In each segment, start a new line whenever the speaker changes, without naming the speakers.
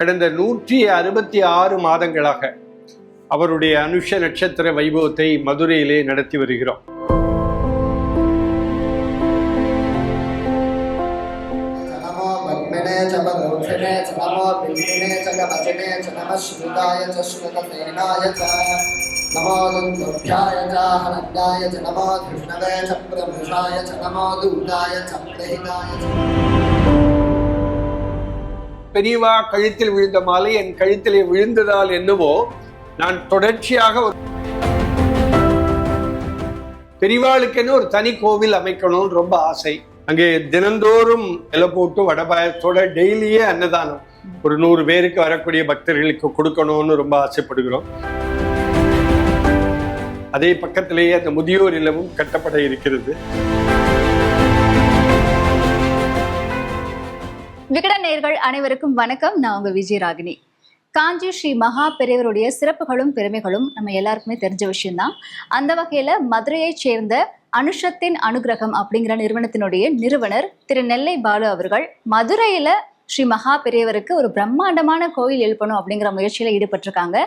கடந்த நூற்றி அறுபத்தி ஆறு மாதங்களாக அவருடைய அனுஷ நட்சத்திர வைபவத்தை மதுரையிலே நடத்தி வருகிறோம்
नमो पद्मिने च पदौषिणे च नमो बिल्लिने च कवचिने च नमः श्रुताय च श्रुतसेनाय च नमो दुन्दुभ्याय च हनन्दाय च नमो धृष्णवे च प्रभृषाय च नमो दूताय च प्रहिताय च
பெரியவா கழுத்தில் விழுந்த மாலை என் கழுத்திலே விழுந்ததால் என்னவோ நான் தொடர்ச்சியாக ஒரு பெரியவாளுக்குன்னு ஒரு தனி கோவில் அமைக்கணும்னு ரொம்ப ஆசை. அங்கே தினந்தோறும் இலை போட்டு வடபாயத்தோட டெய்லியே அன்னதானம். ஒரு நூறு பேருக்கு வரக்கூடிய பக்தர்களுக்கு கொடுக்கணும்னு ரொம்ப ஆசைப்படுகிறோம். அதே பக்கத்திலேயே அந்த முதியோர் இல்லமும் கட்டப்பட இருக்கிறது.
விகட நேர்கள் அனைவருக்கும் வணக்கம். நான் உங்க விஜய் ராகினி. காஞ்சி ஸ்ரீ மகா பெரியவருடைய சிறப்புகளும் பெருமைகளும் நம்ம எல்லாருக்குமே தெரிஞ்ச விஷயம்தான். அந்த வகையில மதுரையைச் சேர்ந்த அனுஷத்தின் அனுகிரகம் அப்படிங்கிற நிறுவனத்தினுடைய நிறுவனர் திரு நெல்லை பாலு அவர்கள் மதுரையில ஸ்ரீ மகா பெரியவருக்கு ஒரு பிரம்மாண்டமான கோயில் எழுப்பணும் அப்படிங்கிற முயற்சியில ஈடுபட்டிருக்காங்க.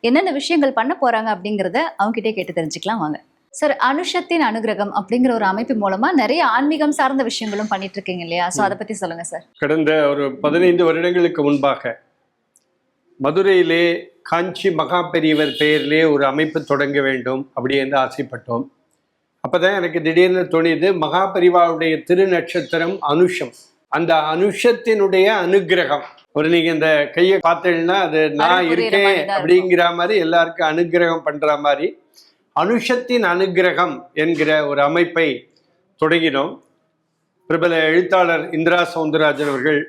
என்னென்ன விஷயங்கள் பண்ண போறாங்க அப்படிங்கிறத அவங்ககிட்டே கேட்டு தெரிஞ்சுக்கலாம் வாங்க. சார் அனுஷத்தின் அனுகிரகம் அப்படிங்கிற ஒரு அமைப்பு மூலமா நிறைய ஆன்மீகம் சார்ந்த விஷயங்களும் பண்ணிட்டு இருக்கீங்க இல்லையா? சோ அதை பத்தி சொல்லுங்க சார்
கடந்த ஒரு பதினைந்து வருடங்களுக்கு முன்பாக மதுரையிலே காஞ்சி மகா பெரியவர் பெயரிலே ஒரு அமைப்பு தொடங்க வேண்டும் அப்படி என்று ஆசைப்பட்டோம். அப்பதான் எனக்கு திடீர்னு தோணியது மகா பெரிவாவுடைய திருநட்சத்திரம் அனுஷம். அந்த அனுஷத்தினுடைய அனுக்கிரகம் ஒரு நீங்க இந்த கையை பார்த்தீங்கன்னா அது நான் இருக்கேன். அப்படிங்கிற மாதிரி எல்லாருக்கும் அனுக்கிரகம் பண்ற மாதிரி அனுஷத்தின் அனுக்கிரகம் என்கிற ஒரு அமைப்பை தொடங்கினோம். பிரபல எழுத்தாளர் இந்திரா சவுந்தரராஜன் அவர்கள்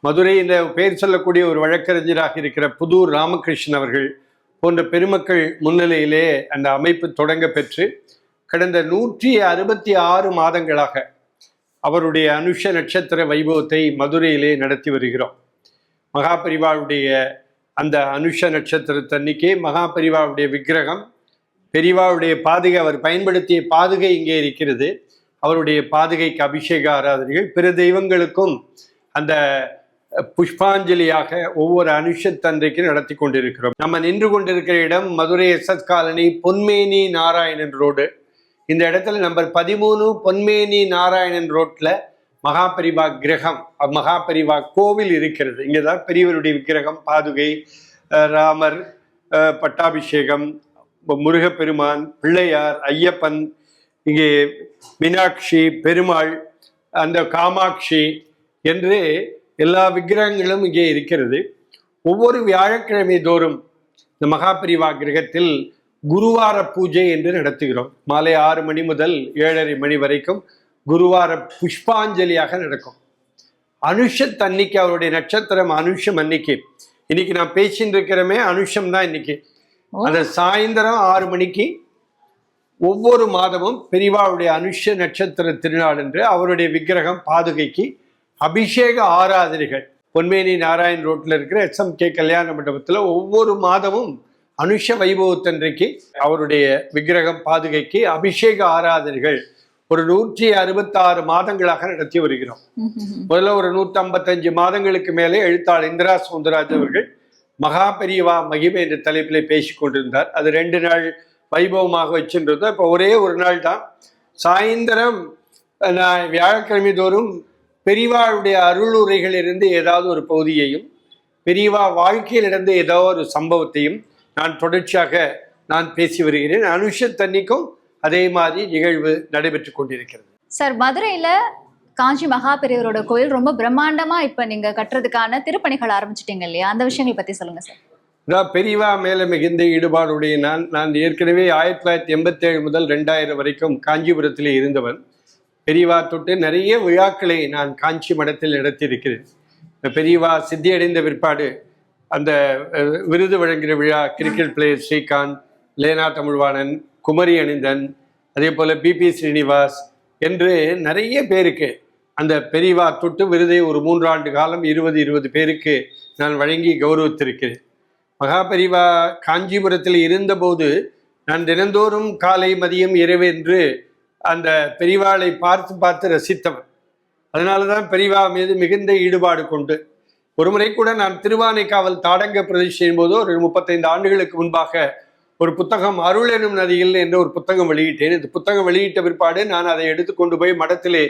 மதுரையில் பெயர் சொல்லக்கூடிய ஒரு வழக்கறிஞராக இருக்கிற புதூர் ராமகிருஷ்ணன் அவர்கள் போன்ற பெருமக்கள் முன்னிலையிலே அந்த அமைப்பு தொடங்க பெற்று கடந்த நூற்றி அறுபத்தி ஆறு மாதங்களாக அவருடைய அனுஷ நட்சத்திர வைபவத்தை மதுரையிலே நடத்தி வருகிறோம். மகாபரிவாவுடைய அந்த அனுஷ நட்சத்திரத்தன்னைக்கே மகாபரிவாவுடைய விக்கிரகம் பெரியவாவுடைய பாதுகை அவர் பயன்படுத்திய பாதுகை இங்கே இருக்கிறது. அவருடைய பாதுகைக்கு அபிஷேக ஆராதனைகள் பிற தெய்வங்களுக்கும் அந்த புஷ்பாஞ்சலியாக ஒவ்வொரு அனுஷத்தன்றைக்கு நடத்தி கொண்டிருக்கிறோம். நம்ம நின்று கொண்டிருக்கிற இடம் மதுரை எஸ்எஸ் காலனி பொன்மேனி நாராயணன் ரோடு. இந்த இடத்துல நம்பர் பதிமூணு பொன்மேனி நாராயணன் ரோட்ல மகாபரிவா கிரகம் மகாபரிவா கோவில் இருக்கிறது. இங்கே தான் பெரியவருடைய விக்கிரகம் பாதுகை ராமர் பட்டாபிஷேகம் முருகப்பெருமான் பிள்ளையார் ஐயப்பன் இங்கே மீனாட்சி பெருமாள் அந்த காமாட்சி என்று எல்லா விக்கிரகங்களும் இங்கே இருக்கிறது. ஒவ்வொரு வியாழக்கிழமை தோறும் இந்த மகாபிரிவா கிரகத்தில் குருவார பூஜை என்று நடத்துகிறோம். மாலை ஆறு மணி முதல் ஏழரை மணி வரைக்கும் குருவார புஷ்பாஞ்சலியாக நடக்கும். அனுஷத் அன்னைக்கு அவருடைய நட்சத்திரம் அனுஷம் அன்னைக்கு. இன்னைக்கு நான் பேசின்னு இருக்கிறமே அனுஷம் தான் இன்னைக்கு. அந்த சாயந்தரம் ஆறு மணிக்கு ஒவ்வொரு மாதமும் பெரிவாவுடைய அனுஷ நட்சத்திர திருநாள் என்று அவருடைய விக்கிரகம் பாதுகைக்கு அபிஷேக ஆராதனைகள். பொன்மேனி நாராயண் ரோட்ல இருக்கிற எம் கே கல்யாண மண்டபத்தில் ஒவ்வொரு மாதமும் அனுஷ வைபவத்தன்றைக்கு அவருடைய விக்கிரகம் பாதுகைக்கு அபிஷேக ஆராதனைகள் ஒரு நூற்றி அறுபத்தாறு மாதங்களாக நடத்தி வருகிறோம். முதல்ல ஒரு நூற்றி ஐம்பத்தஞ்சு மாதங்களுக்கு மேலே எழுத்தாளர் இந்திரா சவுந்தரராஜ் அவர்கள் மகா பெரியவா மகிமை என்ற தலைப்பிலே பேசிக் கொண்டிருந்தார். அது ரெண்டு நாள் வைபவமாக வச்சுருந்தோம் இப்போ ஒரே ஒரு நாள் தான். சாயந்தரம் நான் வியாழக்கிழமை தோறும் பெரியவாளுடைய அருளுரைகளிலிருந்து ஏதாவது ஒரு பகுதியையும் பெரியவா வாழ்க்கையில் ஏதோ ஒரு சம்பவத்தையும் நான் தொடர்ச்சியாக நான் பேசி வருகிறேன். அனுஷத்தன்னைக்கும் அதே மாதிரி நிகழ்வு நடைபெற்று கொண்டிருக்கிறது.
சார் மதுரையில காஞ்சி மகா பெரியவரோட கோயில் ரொம்ப பிரம்மாண்டமா இப்ப நீங்க கட்டுறதுக்கான திருப்பணிகள் ஆரம்பிச்சிட்டீங்க இல்லையா? அந்த விஷயங்களை பத்தி சொல்லுங்க சார்.
நான் பெரியவா மேல மிகுந்த ஈடுபாடுடைய நான் நான் ஏற்கனவே ஆயிரத்தி தொள்ளாயிரத்தி எண்பத்தேழு முதல் ரெண்டாயிரம் வரைக்கும் காஞ்சிபுரத்திலே இருந்தவன். பெரியவா தொட்டு நிறைய விழாக்களை நான் காஞ்சி மடத்தில் நடத்தியிருக்கிறேன். இந்த பெரியவா சித்தியடைந்த பிற்பாடு அந்த விருது வழங்குகிற விழா கிரிக்கெட் பிளேயர் ஸ்ரீகாந்த் லேனா தமிழ்வாணன் குமரி அணிந்தன் அதே போல் பிபி ஸ்ரீனிவாஸ் என்று நிறைய பேருக்கு அந்த பெரியவா தொட்டு விருதை ஒரு மூன்றாண்டு காலம் இருபது இருபது பேருக்கு நான் வழங்கி கௌரவித்திருக்கிறேன். மகாபரிவா காஞ்சிபுரத்தில் இருந்தபோது நான் தினந்தோறும் காலை மதியம் இரவு என்று அந்த பெரிவாளை பார்த்து பார்த்து ரசித்தவன். அதனால தான் பெரிவா மீது மிகுந்த ஈடுபாடு கொண்டு ஒரு முறை கூட நான் திருவானைக்காவல் தாடங்க பிரதிஷ்டையின் போது ஒரு முப்பத்தைந்து ஆண்டுகளுக்கு முன்பாக ஒரு புத்தகம் அருள் எனும் நதியில் என்ற ஒரு புத்தகம் வெளியிட்டேன். இந்த புத்தகம் வெளியிட்ட பிற்பாடு நான் அதை எடுத்துக்கொண்டு போய் மடத்திலே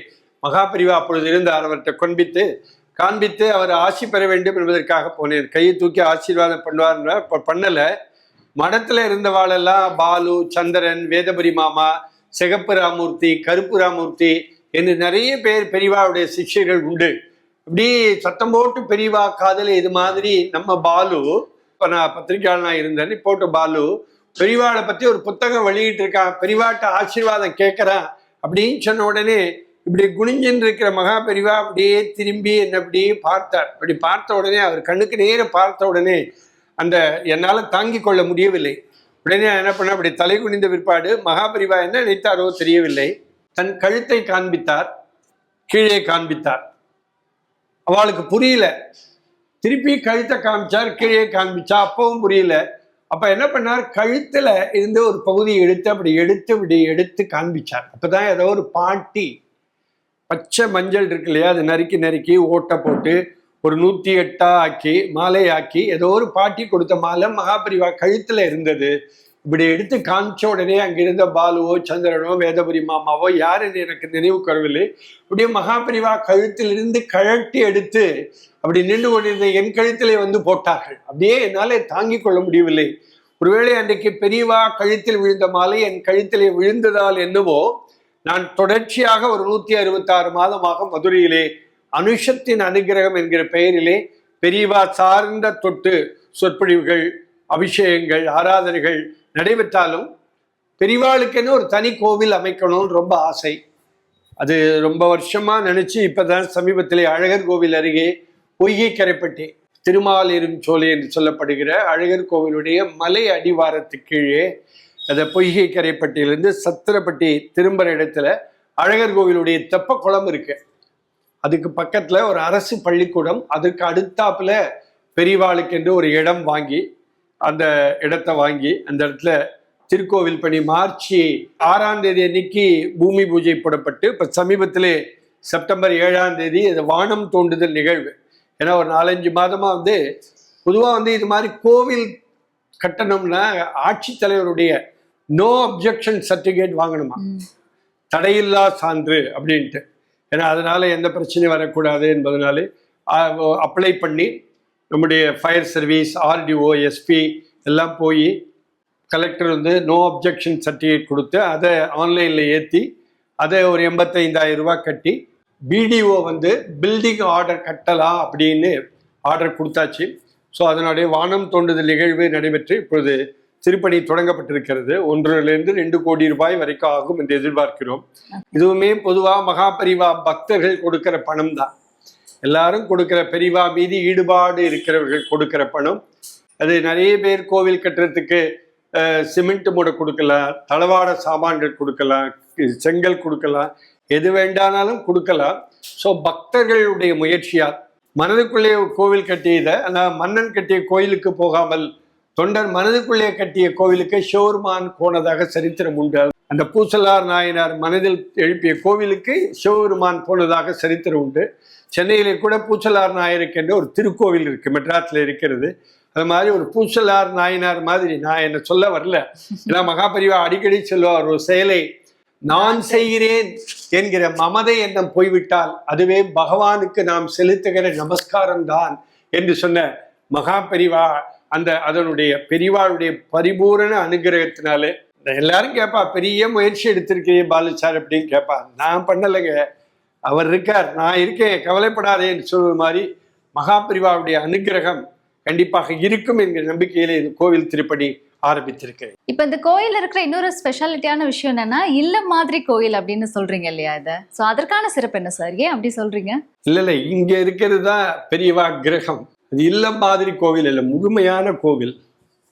மகாபிரிவா அப்பொழுது இருந்தார் அவர்கிட்ட கொன்பித்து காண்பித்து அவர் ஆசி பெற வேண்டும் என்பதற்காக போனேன். கையை தூக்கி ஆசீர்வாதம் பண்ணுவார் இப்போ பண்ணலை. மடத்துல இருந்தவாளெல்லாம் பாலு சந்திரன் வேதபுரி மாமா சிகப்பு ராமூர்த்தி கருப்பு ராமூர்த்தி என்று நிறைய பேர் பெரியவாவுடைய சிஷ்யர்கள் உண்டு. இப்படி சத்தம் போட்டு பெரியவா காதல் இது மாதிரி நம்ம பாலு இப்போ நான் பத்திரிகையாளனா இருந்தேன். போட்டு பாலு பெரியவாளை பத்தி ஒரு புத்தகம் வெளியிட்டு இருக்கான் பெரியவாட்ட ஆசீர்வாதம் கேட்கறான் அப்படின்னு சொன்ன உடனே இப்படி குனிஞ்சின்னு இருக்கிற மகா பெரிவா அப்படியே திரும்பி என்ன அப்படியே பார்த்தார். அப்படி பார்த்த உடனே அவர் கண்ணுக்கு நேர பார்த்த உடனே அந்த என்னால் தாங்கிக் கொள்ள முடியவில்லை. உடனே என்ன பண்ண அப்படி தலை குனிந்த பிற்பாடு மகாபரிவா என்ன நினைத்தாரோ தெரியவில்லை. தன் கழுத்தை காண்பித்தார் கீழே காண்பித்தார். அவளுக்கு புரியல. திருப்பி கழுத்தை காமிச்சார் கீழே காண்பிச்சா அப்பவும் புரியல. அப்ப என்ன பண்ணார்? கழுத்துல இருந்து ஒரு பகுதியை எடுத்து அப்படி எடுத்து இப்படி எடுத்து காண்பிச்சார். அப்பதான் ஏதோ ஒரு பாட்டி பச்சை மஞ்சள் இருக்கு இல்லையா? அதை நறுக்கி நறுக்கி ஓட்டை போட்டு ஒரு நூத்தி எட்டா ஆக்கி மாலை ஆக்கி ஏதோ ஒரு பாட்டி கொடுத்த மாலை மகாபரிவா கழுத்துல இருந்தது. இப்படி எடுத்து காமிச்ச உடனே அங்கிருந்த பாலுவோ சந்திரனோ வேதபுரி மாமாவோ யாருன்னு எனக்கு நினைவு கருவில் இப்படியே மகாபரிவா கழுத்திலிருந்து கழட்டி எடுத்து அப்படி நின்று கொண்டிருந்த என் கழுத்திலே வந்து போட்டார்கள். அப்படியே என்னாலே தாங்கிக் கொள்ள முடியவில்லை. ஒருவேளை அன்றைக்கு பெரியவா கழுத்தில் விழுந்த மாலை என் கழுத்திலே விழுந்ததால் என்னவோ நான் தொடர்ச்சியாக ஒரு நூத்தி அறுபத்தாறு மாதமாக மதுரையிலே அனுஷத்தின் அனுகிரகம் என்கிற பெயரிலே பெரியவா சார்ந்த தொட்டு சொற்பொழிவுகள் அபிஷேகங்கள் ஆராதனைகள் நடைபெற்றாலும் பெரியவாளுக்குன்னு ஒரு தனி கோவில் அமைக்கணும்னு ரொம்ப ஆசை. அது ரொம்ப வருஷமா நினைச்சு இப்பதான் சமீபத்திலே அழகர் கோவில் அருகே பொய்கை கரைப்பட்டி திருமாலிரும் சோலை என்று சொல்லப்படுகிற அழகர் கோவிலுடைய மலை அடிவாரத்து கீழே அந்த பொய்கை கரைப்பட்டியிலிருந்து சத்திரப்பட்டி திரும்புற இடத்துல அழகர் கோவிலுடைய தெப்ப குளம் இருக்கு. அதுக்கு பக்கத்துல ஒரு அரசு பள்ளிக்கூடம் அதுக்கு அடுத்தாப்புல பெரியவாளுக்கென்று ஒரு இடம் வாங்கி அந்த இடத்த வாங்கி அந்த இடத்துல திருக்கோவில் பணி மார்ச் ஆறாம் தேதி அன்னைக்கு பூமி பூஜை போடப்பட்டு இப்போ சமீபத்திலே செப்டம்பர் ஏழாம் தேதி அது வானம் தோண்டுதல் நிகழ்வு. ஏன்னா ஒரு நாலஞ்சு மாதமா வந்து பொதுவாக வந்து இது மாதிரி கோவில் கட்டணம்னா ஆட்சித்தலைவருடைய நோ அப்ஜெக்ஷன் சர்டிஃபிகேட் வாங்கணுமா. தடையில்லா சான்று அப்படின்ட்டு. ஏன்னா அதனால எந்த பிரச்சனையும் வரக்கூடாது என்பதனாலே அப்ளை பண்ணி நம்முடைய ஃபயர் சர்வீஸ் ஆர்டிஓ எஸ்பி எல்லாம் போய் கலெக்டர் வந்து நோ அப்ஜெக்ஷன் சர்டிஃபிகேட் கொடுத்து அதை ஆன்லைனில் ஏற்றி அதை ஒரு எண்பத்தைந்தாயிரம் ரூபாய் கட்டி பிடிஓ வந்து பில்டிங் ஆர்டர் கட்டலாம் அப்படின்னு ஆர்டர் கொடுத்தாச்சு. ஸோ அதனுடைய வானம் தோண்டுதல் நிகழ்வு நடைபெற்று இப்பொழுது திருப்பணி தொடங்கப்பட்டிருக்கிறது. ஒன்றிலிருந்து ரெண்டு கோடி ரூபாய் வரைக்கும் ஆகும் என்று எதிர்பார்க்கிறோம். இதுவுமே பொதுவாக மகாபரிவா பக்தர்கள் கொடுக்கிற பணம் தான் எல்லாரும் கொடுக்கிற பெரிவா மீது ஈடுபாடு இருக்கிறவர்கள் கொடுக்கிற பணம். அது நிறைய பேர் கோவில் கட்டுறதுக்கு சிமெண்ட் மூட கொடுக்கலாம் தளவாட சாமான்கள் கொடுக்கலாம் செங்கல் கொடுக்கலாம் எது வேண்டானாலும் கொடுக்கலாம். ஸோ பக்தர்களுடைய முயற்சியால் மனதுக்குள்ளே கோவில் கட்டியதை ஆனால் மன்னன் கட்டிய கோயிலுக்கு போகாமல் தொண்டர் மனதுக்குள்ளே கட்டிய கோவிலுக்கு ஷோர்மான் போனதாக சரித்திரம் உண்டு. அந்த பூசலார் நாயனார் மனதில் எழுப்பிய கோவிலுக்கு சிவபெருமான் போனதாக சரித்திரம் உண்டு. சென்னையிலே கூட பூச்சலார் நாயருக்கு என்று ஒரு திருக்கோவில் இருக்கு மெட்ராஸ்ல இருக்கிறது. அது மாதிரி ஒரு பூச்சலார் நாயனார் மாதிரி நான் என்ன சொல்ல வரல. ஏன்னா மகாபரிவா அடிக்கடி சொல்லுவார் ஒரு செயலை நான் செய்கிறேன் என்கிற மமதை எண்ணம் போய்விட்டால் அதுவே பகவானுக்கு நாம் செலுத்துகிற நமஸ்காரம் தான் என்று சொன்ன மகாபரிவா அந்த அதனுடைய பெரிவாளுடைய பரிபூரண அனுகிரகத்தினாலே. எல்லாரும் கேட்பா பெரிய முயற்சி எடுத்திருக்கிறீங்க பாலு சார் அப்படின்னு கேட்பா நான் பண்ணலைங்க. அவர் இருக்கார். நான் இருக்கேன். கவலைப்படாதேன்னு சொல்வது மாதிரி மகாபிரிவாவுடைய அனுகிரகம் கண்டிப்பாக இருக்கும் என்கிற நம்பிக்கையிலே இந்த கோவில் திருப்பணி ஆரம்பித்திருக்கிறேன்.
இப்ப இந்த கோயில் இருக்கிற இன்னொரு ஸ்பெஷாலிட்டியான விஷயம் என்னன்னா இல்லம் மாதிரி கோயில் அப்படின்னு சொல்றீங்க இல்லையா இத? சோ அதற்கான சிறப்பு என்ன சார்? ஏன் அப்படி சொல்றீங்க?
இல்ல இல்ல. இங்க இருக்கிறது தான் பெரியவா கிரகம். அது இல்லம் மாதிரி கோவில் இல்லை முழுமையான கோவில்.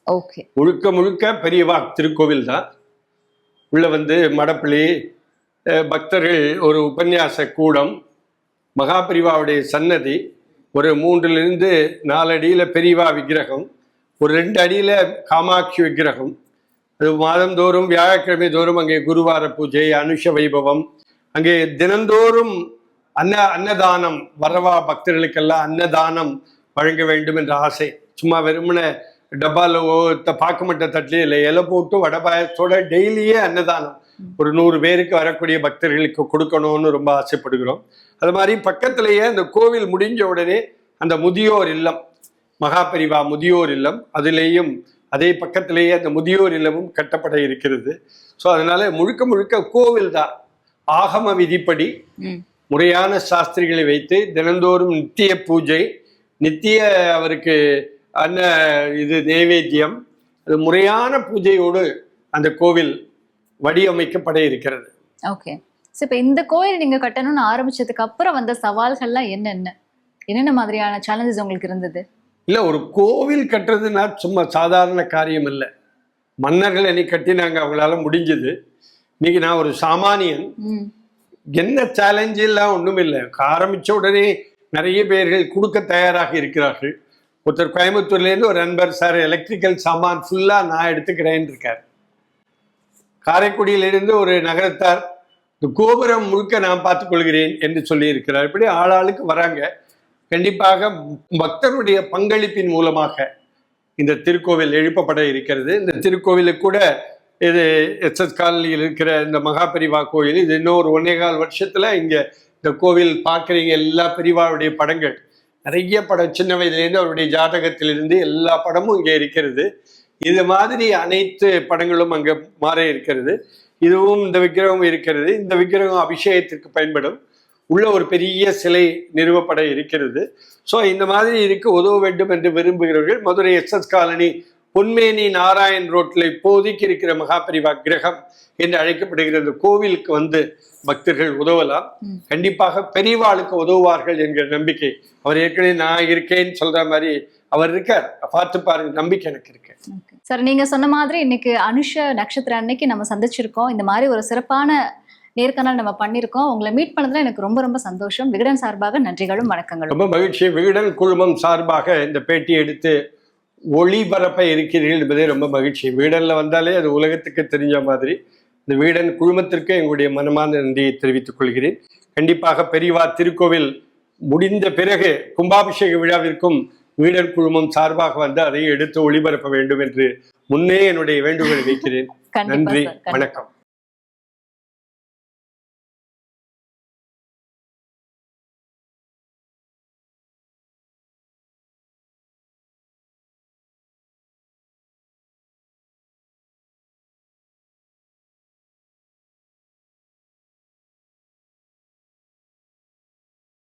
ஓகே.
முழுக்க முழுக்க பெரியவா திருக்கோவில் தான். உள்ள வந்து மடப்பள்ளி பக்தர்கள் ஒரு உபன்யாச கூடம் மகாபிரிவாவுடைய சன்னதி ஒரு மூன்றிலிருந்து நாலு அடியில் பெரியவா விக்கிரகம் ஒரு ரெண்டு அடியில் காமாட்சி விக்கிரகம். அது மாதந்தோறும் வியாழக்கிழமை தோறும் அங்கே குருவார பூஜை அனுஷ வைபவம். அங்கே தினந்தோறும் அன்ன அன்னதானம் வரவா பக்தர்களுக்கெல்லாம் அன்னதானம் வழங்க வேண்டும் என்ற ஆசை. சும்மா வெறுமன டப்பால பார்க்க மாட்ட தட்டிலே இல்லை இலை போட்டு வடை பாயசத்தோட டெய்லியே அன்னதானம். ஒரு நூறு பேருக்கு வரக்கூடிய பக்தர்களுக்கு கொடுக்கணும்னு ரொம்ப ஆசைப்படுகிறோம். அது மாதிரி பக்கத்திலேயே அந்த கோவில் முடிஞ்ச உடனே அந்த முதியோர் இல்லம் மகாபரிவா முதியோர் இல்லம் அதிலேயும் அதே பக்கத்திலேயே அந்த முதியோர் இல்லமும் கட்டப்பட இருக்கிறது. ஸோ அதனால முழுக்க முழுக்க கோவில் தான் ஆகம விதிப்படி முறையான சாஸ்திரிகளை வைத்து தினந்தோறும் நித்திய பூஜை நித்திய அவருக்கு அன்ன இது நைவேத்தியம் அது முறையான பூஜையோடு அந்த கோவில் வடிவமைக்கப்பட இருக்கிறது.
ஓகே ஸோ இப்போ இந்த கோயில் நீங்க கட்டணும்னு ஆரம்பிச்சதுக்கு அப்புறம் வந்த சவால்கள்லாம் என்னென்ன? என்னென்ன மாதிரியான சேலஞ்சஸ் உங்களுக்கு இருந்தது?
இல்லை ஒரு கோவில் கட்டுறதுனா சும்மா சாதாரண காரியம் இல்லை. மன்னர்கள் என்னை கட்டினாங்க அவங்களால முடிஞ்சது. இன்னைக்கு நான் ஒரு சாமானியன். என்ன சேலஞ்சு எல்லாம் ஒன்றும் இல்லை ஆரம்பிச்ச உடனே நிறைய பேர்கள் கொடுக்க தயாராக இருக்கிறார்கள். ஒருத்தர் கோயம்புத்தூர்லேருந்து ஒரு நண்பர் சார் எலக்ட்ரிக்கல் சாமான் ஃபுல்லாக நான் எடுத்துக்கிறேன் இருக்கார். காரைக்குடியிலிருந்து ஒரு நகரத்தார் இந்த கோபுரம் முழுக்க நான் பார்த்துக் கொள்கிறேன் என்று சொல்லி இருக்கிறார். இப்படி ஆளாளுக்கு வராங்க. கண்டிப்பாக பக்தருடைய பங்களிப்பின் மூலமாக இந்த திருக்கோவில் எழுப்பப்பட இருக்கிறது. இந்த திருக்கோவிலுக்கு கூட இது எஸ்எஸ் காலனியில் இருக்கிற இந்த மகாபரிவா கோயில் இது இன்னொரு ஒன்னே கால் வருஷத்தில் இங்கே இந்த கோவில் பார்க்குறீங்க எல்லா பிரிவாருடைய படங்கள். நிறைய படம் சின்ன வயதுலேருந்து அவருடைய ஜாதகத்திலிருந்து எல்லா படமும் இங்கே இருக்கிறது. இது மாதிரி அனைத்து படங்களும் அங்கே மாற இருக்கிறது. இதுவும் இந்த விக்கிரகம் இருக்கிறது. இந்த விக்கிரகம் அபிஷேகத்திற்கு பயன்படும். உள்ள ஒரு பெரிய சிலை நிறுவப்பட இருக்கிறது. ஸோ இந்த மாதிரி இருக்கு. உதவ வேண்டும் என்று விரும்புகிறவர்கள் மதுரை எஸ்எஸ் காலனி பொன்மேனி நாராயண் ரோட்டில் இப்போதைக்கு இருக்கிற மகாபரிவா கிரகம் என்று அழைக்கப்படுகிற இந்த கோவிலுக்கு வந்து பக்தர்கள் உதவலாம். கண்டிப்பாக பெரியவாளுக்கு உதவுவார்கள் என்கிற நம்பிக்கை அவர் ஏற்கனவே நான் இருக்கேன்னு சொல்ற மாதிரி அவர் இருக்கார். பார்த்து பாருங்க நம்பிக்கை எனக்கு இருக்கு.
சார் நீங்க சொன்ன மாதிரி இன்னைக்கு அனுஷ நட்சத்திரம் அன்னைக்கு நம்ம சந்திச்சிருக்கோம். இந்த மாதிரி ஒரு சிறப்பான நேர்காணல் நம்ம பண்ணியிருக்கோம். உங்களை மீட் பண்ணதுல எனக்கு ரொம்ப ரொம்ப சந்தோஷம். விகடன் சார்பாக நன்றிகளும் வணக்கங்களும்.
ரொம்ப மகிழ்ச்சி. விகடன் குழுமம் சார்பாக இந்த பேட்டி எடுத்து ஒளிபரப்ப இருக்கிறீர்கள் என்பதே ரொம்ப மகிழ்ச்சி. வீடன்ல வந்தாலே அது உலகத்துக்கு தெரிஞ்ச மாதிரி. இந்த வீடன் குழுமத்திற்கு எங்களுடைய மனமார்ந்த நன்றியை தெரிவித்துக் கொள்கிறேன். கண்டிப்பாக பெரியவா திருக்கோவில் முடிந்த பிறகு கும்பாபிஷேக விழாவிற்கும் வீடன் குழுமம் சார்பாக வந்து அதை எடுத்து ஒளிபரப்ப வேண்டும் என்று முன்னே என்னுடைய வேண்டுகோளை வைக்கிறேன். நன்றி. வணக்கம்.